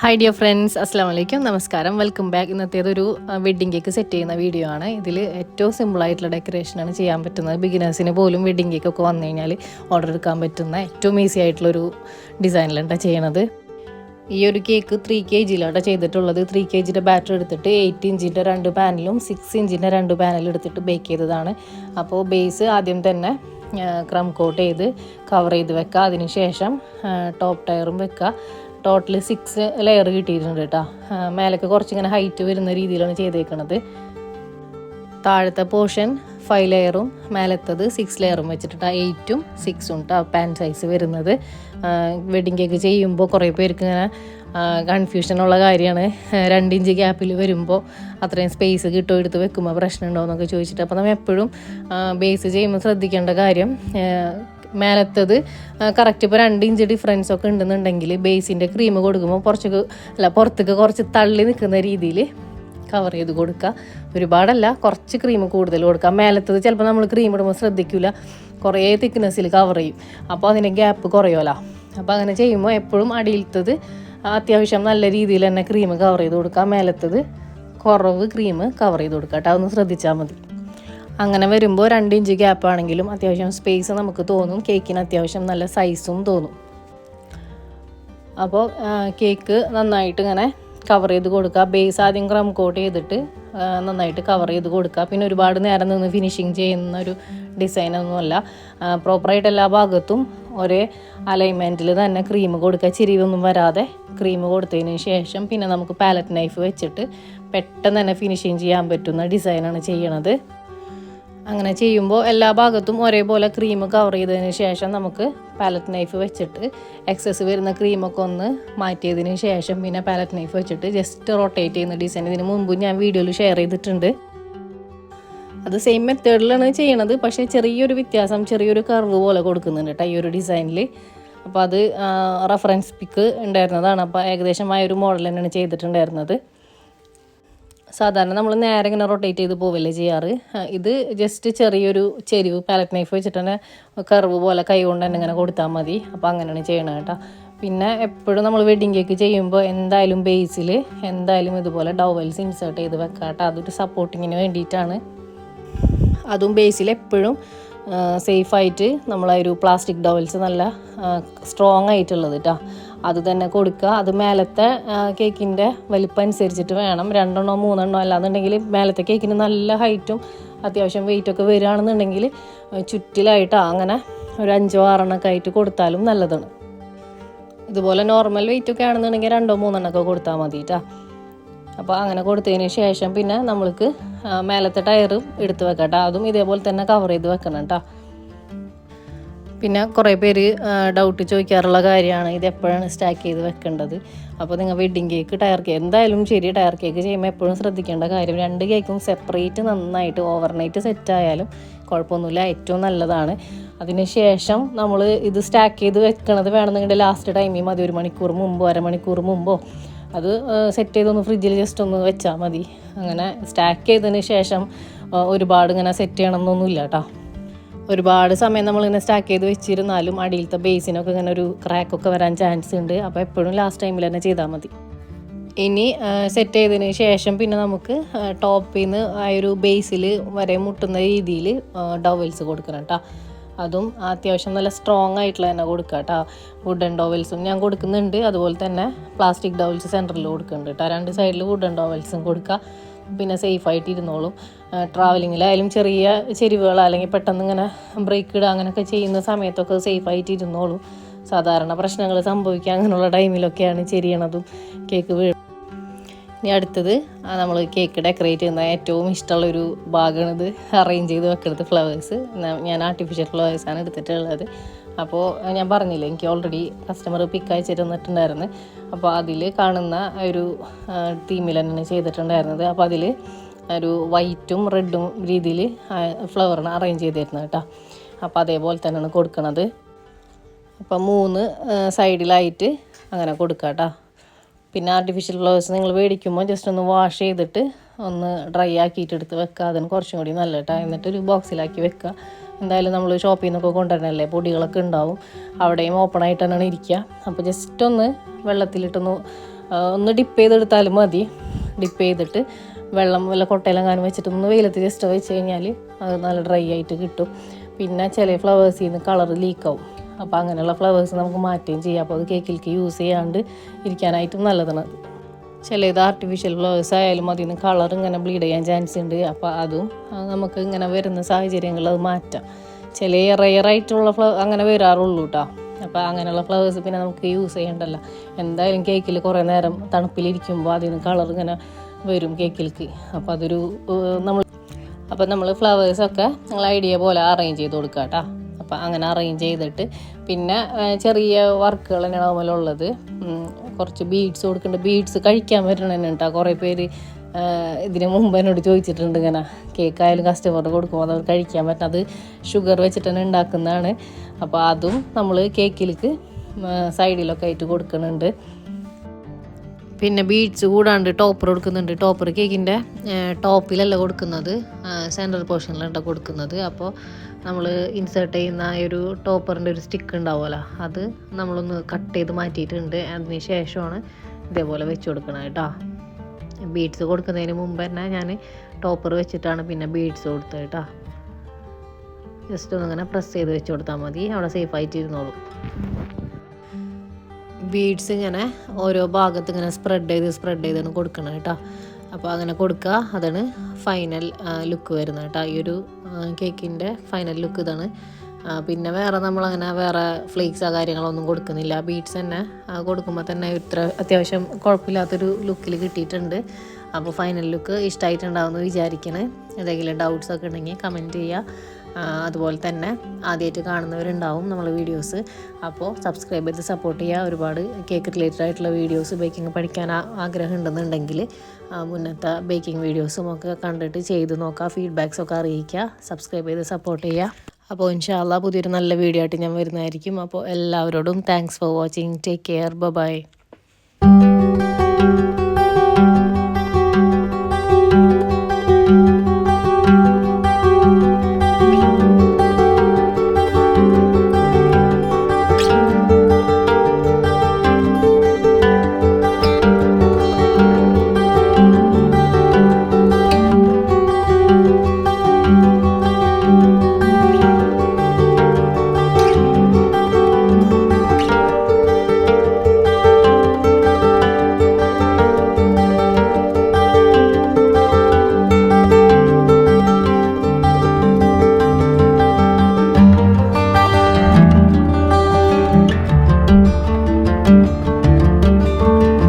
Hi dear friends അസ്സാം വലൈക്കും നമസ്കാരം വെൽക്കം ബാക്ക് ഇന്നത്തേതൊരു വെഡ്ഡിംഗ് കേക്ക് സെറ്റ് ചെയ്യുന്ന വീഡിയോ ആണ്. ഇതിൽ ഏറ്റവും സിമ്പിൾ ആയിട്ടുള്ള ഡെക്കറേഷനാണ് ചെയ്യാൻ പറ്റുന്നത്. ബിഗിനേഴ്സിന് പോലും വെഡ്ഡിംഗ് കേക്ക് ഒക്കെ വന്നു കഴിഞ്ഞാൽ ഓർഡർ എടുക്കാൻ പറ്റുന്ന ഏറ്റവും ഈസി ആയിട്ടുള്ളൊരു ഡിസൈനിലാണ് ചെയ്യണത്. ഈ ഒരു കേക്ക് ത്രീ കെ ജിയിലാണ് ചെയ്തിട്ടുള്ളത്. ത്രീ കെ ജിയുടെ ബാറ്റർ എടുത്തിട്ട് എയ്റ്റ് ഇഞ്ചിന്റെ രണ്ട് പാനലും സിക്സ് ഇഞ്ചിന്റെ രണ്ട് പാനലും എടുത്തിട്ട് ബേക്ക് ചെയ്തതാണ്. അപ്പോൾ ബേസ് ആദ്യം തന്നെ ക്രം കോട്ട് ചെയ്ത് കവർ ചെയ്ത് വെക്കുക അതിനുശേഷം ടോപ്പ് ടയറും വെക്കുക ടോട്ടൽ സിക്സ് ലെയർ കിട്ടിയിട്ടുണ്ട് കേട്ടോ മേലേക്ക് കുറച്ചിങ്ങനെ ഹൈറ്റ് വരുന്ന രീതിയിലാണ് ചെയ്തേക്കണത്. താഴത്തെ പോർഷൻ ഫൈവ് ലെയറും മേലത്തത് സിക്സ് ലെയറും വെച്ചിട്ടുണ്ട് എയ്റ്റും സിക്സും കേട്ടോ പാൻ സൈസ് വരുന്നത്. വെഡിങ് കേക്ക് ചെയ്യുമ്പോൾ കുറേ പേർക്ക് ഇങ്ങനെ കൺഫ്യൂഷനുള്ള കാര്യമാണ്. രണ്ട് ഇഞ്ച് ഗ്യാപ്പിൽ വരുമ്പോൾ അത്രയും സ്പേസ് കിട്ടുമോ എടുത്ത് വെക്കുമ്പോൾ പ്രശ്നമുണ്ടോ എന്നൊക്കെ ചോദിച്ചിട്ട്. അപ്പോൾ നമ്മൾ എപ്പോഴും ബേസ് ചെയ്യുമ്പോൾ ശ്രദ്ധിക്കേണ്ട കാര്യം മേലത്തത് കറക്റ്റ് ഇപ്പോൾ രണ്ട് ഇഞ്ച് ഡിഫറൻസ് ഒക്കെ ഉണ്ടെന്നുണ്ടെങ്കിൽ ബേസിന്റെ ക്രീം കൊടുക്കുമ്പോൾ കുറച്ചൊക്കെ അല്ല പുറത്തേക്ക് കുറച്ച് തള്ളി നിൽക്കുന്ന രീതിയിൽ കവർ ചെയ്ത് കൊടുക്കുക. ഒരുപാടല്ല കുറച്ച് ക്രീം കൂടുതൽ കൊടുക്കുക. മേലത്തത് ചിലപ്പോൾ നമ്മൾ ക്രീം ഇടുമ്പോൾ ശ്രദ്ധിക്കില്ല കുറേ തിക്നെസ്സിൽ കവർ ചെയ്യും. അപ്പോൾ അതിന്റെ ഗ്യാപ്പ് കുറയുമല്ല. അപ്പോൾ അങ്ങനെ ചെയ്യുമ്പോൾ എപ്പോഴും അടിയിലത്തത് അത്യാവശ്യം നല്ല രീതിയിൽ തന്നെ ക്രീം കവർ ചെയ്ത് കൊടുക്കുക. മേലത്തത് കുറവ് ക്രീം കവർ ചെയ്ത് കൊടുക്കുക കേട്ടോ. അതൊന്ന് ശ്രദ്ധിച്ചാൽ മതി. അങ്ങനെ വരുമ്പോൾ രണ്ട് ഇഞ്ച് ഗ്യാപ്പ് ആണെങ്കിലും അത്യാവശ്യം സ്പേസ് നമുക്ക് തോന്നും. കേക്കിന് അത്യാവശ്യം നല്ല സൈസും തോന്നും. അപ്പോൾ കേക്ക് നന്നായിട്ട് ഇങ്ങനെ കവർ ചെയ്ത് കൊടുക്കുക. ബേസ് ആദ്യം ക്രം കോട്ട് ചെയ്തിട്ട് നന്നായിട്ട് കവർ ചെയ്ത് കൊടുക്കുക. പിന്നെ ഒരുപാട് നേരം നിന്ന് ഫിനിഷിങ് ചെയ്യുന്ന ഒരു ഡിസൈനൊന്നുമല്ല പ്രോപ്പറായിട്ട് എല്ലാ ഭാഗത്തും ഒരേ അലൈൻമെന്റിൽ തന്നെ ക്രീം കൊടുക്കുക. ചിരിവൊന്നും വരാതെ ക്രീം കൊടുത്തതിന് ശേഷം പിന്നെ നമുക്ക് പാലറ്റ് നൈഫ് വെച്ചിട്ട് പെട്ടെന്ന് തന്നെ ഫിനിഷിങ് ചെയ്യാൻ പറ്റുന്ന ഡിസൈനാണ് ചെയ്യണത്. അങ്ങനെ ചെയ്യുമ്പോൾ എല്ലാ ഭാഗത്തും ഒരേപോലെ ക്രീം കവർ ചെയ്തതിന് ശേഷം നമുക്ക് പാലറ്റ് നൈഫ് വെച്ചിട്ട് എക്സസ് വരുന്ന ക്രീമൊക്കെ ഒന്ന് മാറ്റിയതിന് ശേഷം പിന്നെ പാലറ്റ് നൈഫ് വെച്ചിട്ട് ജസ്റ്റ് റൊട്ടേറ്റ് ചെയ്യുന്ന ഡിസൈൻ ഇതിന് മുമ്പ് ഞാൻ വീഡിയോയിൽ ഷെയർ ചെയ്തിട്ടുണ്ട്. അത് സെയിം മെത്തേഡിലാണ് ചെയ്യണത്. പക്ഷേ ചെറിയൊരു വ്യത്യാസം ചെറിയൊരു കർവ് പോലെ കൊടുക്കുന്നുണ്ട് കേട്ടോ ഈ ഒരു ഡിസൈനിൽ അപ്പോൾ അത് റെഫറൻസ് പിക്ക് ഉണ്ടായിരുന്നതാണ്. അപ്പോൾ ഏകദേശം ആ ഒരു മോഡൽ തന്നെയാണ് ചെയ്തിട്ടുണ്ടായിരുന്നത്. സാധാരണ നമ്മൾ നേരെ ഇങ്ങനെ റൊട്ടേറ്റ് ചെയ്ത് പോവല്ലേ ചെയ്യാറ്? ഇത് ജസ്റ്റ് ചെറിയൊരു ചെരിവ് പാലറ്റ് നൈഫ് വെച്ചിട്ട് തന്നെ കർവ് പോലെ കൈ കൊണ്ട് തന്നെ ഇങ്ങനെ കൊടുത്താൽ മതി. അപ്പോൾ അങ്ങനെയാണ് ചെയ്യണത് കേട്ടോ. പിന്നെ എപ്പോഴും നമ്മൾ വെഡിങ് കേക്ക് ചെയ്യുമ്പോൾ എന്തായാലും ബേസിൽ എന്തായാലും ഇതുപോലെ ഡൗവൽസ് ഇൻസേർട്ട് ചെയ്ത് വെക്കാം കേട്ടോ. അതൊരു സപ്പോർട്ടിങ്ങിന് വേണ്ടിയിട്ടാണ്. അതും ബേസിൽ എപ്പോഴും സേഫായിട്ട് നമ്മളൊരു പ്ലാസ്റ്റിക് ഡവൽസ് നല്ല സ്ട്രോങ് ആയിട്ടുള്ളത് കേട്ടോ. അത് തന്നെ കൊടുക്കുക. അത് മേലത്തെ കേക്കിന്റെ വലിപ്പം അനുസരിച്ചിട്ട് വേണം. രണ്ടെണ്ണോ മൂന്നെണ്ണോ അല്ലാന്നുണ്ടെങ്കിൽ മേലത്തെ കേക്കിന് നല്ല ഹൈറ്റും അത്യാവശ്യം വെയിറ്റൊക്കെ വരികയാണെന്നുണ്ടെങ്കിൽ ചുറ്റിലായിട്ടോ അങ്ങനെ ഒരു അഞ്ചോ ആറെണ്ണൊക്കെ ആയിട്ട് കൊടുത്താലും നല്ലതാണ്. ഇതുപോലെ നോർമൽ വെയിറ്റ് ഒക്കെ ആണെന്നുണ്ടെങ്കിൽ രണ്ടോ മൂന്നെണ്ണമൊക്കെ കൊടുത്താൽ മതി കേട്ടോ അപ്പോൾ അങ്ങനെ കൊടുത്തതിന് ശേഷം പിന്നെ നമ്മൾക്ക് മേലത്തെ ടയറും എടുത്ത് വെക്കാം കേട്ടോ അതും ഇതേപോലെ തന്നെ കവർ ചെയ്ത് വെക്കണം കേട്ടോ പിന്നെ കുറേ പേര് ഡൗട്ട് ചോദിക്കാറുള്ള കാര്യമാണ്. ഇത് എപ്പോഴാണ് സ്റ്റാക്ക് ചെയ്ത് വെക്കേണ്ടത്? അപ്പോൾ നിങ്ങൾ വെഡ്ഡിങ് കേക്ക് ടയർ കേക്ക് എന്തായാലും ശരി ടയർ കേക്ക് ചെയ്യുമ്പോൾ എപ്പോഴും ശ്രദ്ധിക്കേണ്ട കാര്യം രണ്ട് കേക്കും സെപ്പറേറ്റ് നന്നായിട്ട് ഓവർനൈറ്റ് സെറ്റ് ആയാലും കുഴപ്പമൊന്നുമില്ല. ഏറ്റവും നല്ലതാണ്. അതിനുശേഷം നമ്മൾ ഇത് സ്റ്റാക്ക് ചെയ്ത് വെക്കണത് വേണമെന്നുണ്ടെങ്കിൽ ലാസ്റ്റ് ടൈമിൽ മതി ഒരു മണിക്കൂർ മുമ്പോ അരമണിക്കൂർ മുമ്പോ അത് സെറ്റ് ചെയ്തൊന്ന് ഫ്രിഡ്ജിൽ ജസ്റ്റ് ഒന്ന് വെച്ചാൽ മതി. അങ്ങനെ സ്റ്റാക്ക് ചെയ്തതിന് ശേഷം ഒരുപാട് ഇങ്ങനെ സെറ്റ് ചെയ്യണമെന്നൊന്നുമില്ല കേട്ടോ ഒരുപാട് സമയം നമ്മൾ ഇങ്ങനെ സ്റ്റാക്ക് ചെയ്ത് വെച്ചിരുന്നാലും അടിയിലത്തെ ബേസിനൊക്കെ ഇങ്ങനെ ഒരു ക്രാക്കൊക്കെ വരാൻ ചാൻസ് ഉണ്ട്. അപ്പോൾ എപ്പോഴും ലാസ്റ്റ് ടൈമിൽ തന്നെ ചെയ്താൽ മതി. ഇനി സെറ്റ് ചെയ്തതിന് ശേഷം പിന്നെ നമുക്ക് ടോപ്പിൽ നിന്ന് ആ ഒരു ബേസിൽ വരെ മുട്ടുന്ന രീതിയിൽ ഡവൽസ് കൊടുക്കണം കേട്ടോ അതും അത്യാവശ്യം നല്ല സ്ട്രോങ് ആയിട്ടുള്ള തന്നെ കൊടുക്കുക കേട്ടോ വുഡൻ ഡോവൽസും ഞാൻ കൊടുക്കുന്നുണ്ട്. അതുപോലെ തന്നെ പ്ലാസ്റ്റിക് ഡോവൽസ് സെന്ററിൽ കൊടുക്കുന്നുണ്ട് കേട്ടോ രണ്ട് സൈഡിൽ വുഡൻ ഡോവൽസും കൊടുക്കുക പിന്നെ സേഫായിട്ട് ഇരുന്നോളും ട്രാവലിങ്ങിലായാലും ചെറിയ ചെരിവുകൾ അല്ലെങ്കിൽ പെട്ടെന്ന് ഇങ്ങനെ ബ്രേക്ക് ഇടുക അങ്ങനെയൊക്കെ ചെയ്യുന്ന സമയത്തൊക്കെ സേഫായിട്ട് ഇരുന്നോളും സാധാരണ പ്രശ്നങ്ങൾ സംഭവിക്കുക അങ്ങനെയുള്ള ടൈമിലൊക്കെയാണ് ചെരിയണതും കേക്ക് വീഴും ഇനി അടുത്തത് നമ്മൾ കേക്ക് ഡെക്കറേറ്റ് ചെയ്യുന്ന ഏറ്റവും ഇഷ്ടമുള്ളൊരു ഭാഗമാണിത് അറേഞ്ച് ചെയ്ത് വെക്കുന്നത് ഫ്ലവേഴ്സ് ഞാൻ ആർട്ടിഫിഷ്യൽ ഫ്ലവേഴ്സാണ് എടുത്തിട്ടുള്ളത്. അപ്പോൾ ഞാൻ പറഞ്ഞില്ലേ എനിക്ക് ഓൾറെഡി കസ്റ്റമർ പിക്ക് അയച്ചു തന്നിട്ടുണ്ടായിരുന്നു. അപ്പോൾ അതിൽ കാണുന്ന ഒരു തീമിൽ തന്നെ ചെയ്തിട്ടുണ്ടായിരുന്നത്. അപ്പോൾ അതിൽ ഒരു വൈറ്റും റെഡും രീതിയിൽ ഫ്ലവറിന് അറേഞ്ച് ചെയ്തിരുന്നത് കേട്ടോ. അപ്പോൾ അതേപോലെ തന്നെയാണ് കൊടുക്കണത്. അപ്പോൾ മൂന്ന് സൈഡിലായിട്ട് അങ്ങനെ കൊടുക്കുക കേട്ടോ. പിന്നെ ആർട്ടിഫിഷ്യൽ ഫ്ലവേഴ്സ് നിങ്ങൾ മേടിക്കുമ്പോൾ ജസ്റ്റ് ഒന്ന് വാഷ് ചെയ്തിട്ട് ഒന്ന് ഡ്രൈ ആക്കിയിട്ട് എടുത്ത് വെക്കുക. അതിന് കുറച്ചും കൂടി നല്ല കേട്ടോ. എന്നിട്ട് ഒരു ബോക്സിലാക്കി വെക്കുക. എന്തായാലും നമ്മൾ ഷോപ്പിൽ നിന്നൊക്കെ കൊണ്ടുവരണല്ലേ? പൊടികളൊക്കെ ഉണ്ടാവും. അവിടെയും ഓപ്പൺ ആയിട്ട് തന്നെയാണ് ഇരിക്കുക അപ്പോൾ ജസ്റ്റ് ഒന്ന് വെള്ളത്തിലിട്ടൊന്ന് ഒന്ന് ഡിപ്പ് ചെയ്തെടുത്താലും മതി. ഡിപ്പ് ചെയ്തിട്ട് വെള്ളം വല്ല കൊട്ടയിലെങ്ങാനും വെച്ചിട്ട് ഒന്ന് വെയിലത്ത് ജസ്റ്റ് വെച്ച് കഴിഞ്ഞാൽ അത് നല്ല ഡ്രൈ ആയിട്ട് കിട്ടും. പിന്നെ ചില ഫ്ലവേഴ്സിൽ നിന്ന് കളർ ലീക്കാവും അപ്പോൾ അങ്ങനെയുള്ള ഫ്ലവേഴ്സ് നമുക്ക് മാറ്റുകയും ചെയ്യാം. അപ്പോൾ അത് കേക്കിലേക്ക് യൂസ് ചെയ്യാണ്ട് ഇരിക്കാനായിട്ടും നല്ലതാണ്. ചിലത് ആർട്ടിഫിഷ്യൽ ഫ്ലവേഴ്സ് ആയാലും അതിന് കളർ ഇങ്ങനെ ബ്ലീഡ് ചെയ്യാൻ ചാൻസ് ഉണ്ട്. അപ്പോൾ അതും നമുക്ക് ഇങ്ങനെ വരുന്ന സാഹചര്യങ്ങൾ അത് മാറ്റാം. ചില റെയറായിട്ടുള്ള ഫ്ലവർ അങ്ങനെ വരാറുള്ളൂ കേട്ടോ അപ്പോൾ അങ്ങനെയുള്ള ഫ്ലവേഴ്സ് പിന്നെ നമുക്ക് യൂസ് ചെയ്യണ്ടല്ലോ. എന്തായാലും കേക്കിൽ കുറേ നേരം തണുപ്പിലിരിക്കുമ്പോൾ അതിന് കളർ ഇങ്ങനെ വരും കേക്കിലേക്ക് അപ്പോൾ അതൊരു നമ്മൾ അപ്പോൾ നമ്മൾ ഫ്ലവേഴ്സൊക്കെ നിങ്ങൾ ഐഡിയ പോലെ അറേഞ്ച് ചെയ്ത് കൊടുക്കുക കേട്ടോ അപ്പോൾ അങ്ങനെ അറേഞ്ച് ചെയ്തിട്ട് പിന്നെ ചെറിയ വർക്കുകൾ തന്നെയാണ് ഉള്ളത് കുറച്ച് ബീഡ്സ് കൊടുക്കുന്നുണ്ട്. ബീഡ്സ് കഴിക്കാൻ പറ്റണതന്നെ കേട്ടോ കുറേ പേര് ഇതിന് മുമ്പ് എന്നോട് ചോദിച്ചിട്ടുണ്ട് ഇങ്ങനെ. കേക്കായാലും കസ്റ്റമറിന് കൊടുക്കുമ്പോൾ അത് കഴിക്കാൻ പറ്റും അത് ഷുഗർ വെച്ചിട്ട് തന്നെ ഉണ്ടാക്കുന്നതാണ്. അപ്പോൾ അതും നമ്മൾ കേക്കിലേക്ക് സൈഡിലൊക്കെ ആയിട്ട് കൊടുക്കുന്നുണ്ട്. പിന്നെ ബീഡ്സ് കൂടാണ്ട് ടോപ്പർ കൊടുക്കുന്നുണ്ട്. ടോപ്പർ കേക്കിന്റെ ടോപ്പിലല്ല കൊടുക്കുന്നത്. സെൻട്രൽ പോർഷനിലാണ് കൊടുക്കുന്നത്. അപ്പോൾ നമ്മൾ ഇൻസേർട്ട് ചെയ്യുന്ന ഒരു ടോപ്പറിന്റെ ഒരു സ്റ്റിക്ക് ഉണ്ടാവുമല്ലോ അത് നമ്മളൊന്ന് കട്ട് ചെയ്ത് മാറ്റിയിട്ടുണ്ട്. അതിന് ശേഷമാണ് ഇതേപോലെ വെച്ച് കൊടുക്കണം കേട്ടോ. ബീഡ്സ് കൊടുക്കുന്നതിന് മുമ്പ് തന്നെ ഞാൻ ടോപ്പർ വെച്ചിട്ടാണ് പിന്നെ ബീഡ്സ് കൊടുത്തത് കേട്ടോ. ജസ്റ്റ് ഒന്നിങ്ങനെ പ്രസ് ചെയ്ത് വെച്ച് കൊടുത്താൽ മതി. അവിടെ സേഫായിട്ട് ഇരുന്നോളും ബീഡ്സ് ഇങ്ങനെ ഓരോ ഭാഗത്ത് ഇങ്ങനെ സ്പ്രെഡ് ചെയ്ത് സ്പ്രെഡ് ചെയ്താണ് കൊടുക്കണം കേട്ടോ. അപ്പോൾ അങ്ങനെ കൊടുക്കുക. അതാണ് ഫൈനൽ ലുക്ക് വരുന്നത് കേട്ടോ. ഈ ഒരു കേക്കിന്റെ ഫൈനൽ ലുക്ക് ഇതാണ്. പിന്നെ വേറെ നമ്മളങ്ങനെ വേറെ ഫ്ലേക്സോ കാര്യങ്ങളൊന്നും കൊടുക്കുന്നില്ല. ബീഡ്സ് തന്നെ കൊടുക്കുമ്പോൾ തന്നെ ഇത്ര അത്യാവശ്യം കുഴപ്പമില്ലാത്തൊരു ലുക്കിൽ കിട്ടിയിട്ടുണ്ട്. അപ്പോൾ ഫൈനൽ ലുക്ക് ഇഷ്ടമായിട്ടുണ്ടാവുമെന്ന് വിചാരിക്കണേ. എന്തെങ്കിലും ഡൗട്ട്സ് ഒക്കെ ഉണ്ടെങ്കിൽ കമന്റ് ചെയ്യുക. അതുപോലെ തന്നെ ആദ്യമായിട്ട് കാണുന്നവരുണ്ടാവും നമ്മൾ വീഡിയോസ് അപ്പോൾ സബ്സ്ക്രൈബ് ചെയ്ത് സപ്പോർട്ട് ചെയ്യുക ഒരുപാട് കേക്ക് റിലേറ്റഡ് ആയിട്ടുള്ള വീഡിയോസ് ബേക്കിംഗ് പഠിക്കാൻ ആഗ്രഹം ഉണ്ടെന്നുണ്ടെങ്കിൽ മുന്നത്തെ ബേക്കിംഗ് വീഡിയോസും ഒക്കെ കണ്ടിട്ട് ചെയ്ത് നോക്കുക ഫീഡ്ബാക്സ് ഒക്കെ അറിയിക്കുക സബ്സ്ക്രൈബ് ചെയ്ത് സപ്പോർട്ട് ചെയ്യുക. അപ്പോൾ ഇൻഷാല്ല പുതിയൊരു നല്ല വീഡിയോ ആയിട്ട് ഞാൻ വരുന്നതായിരിക്കും. അപ്പോൾ എല്ലാവരോടും thanks for watching take care bye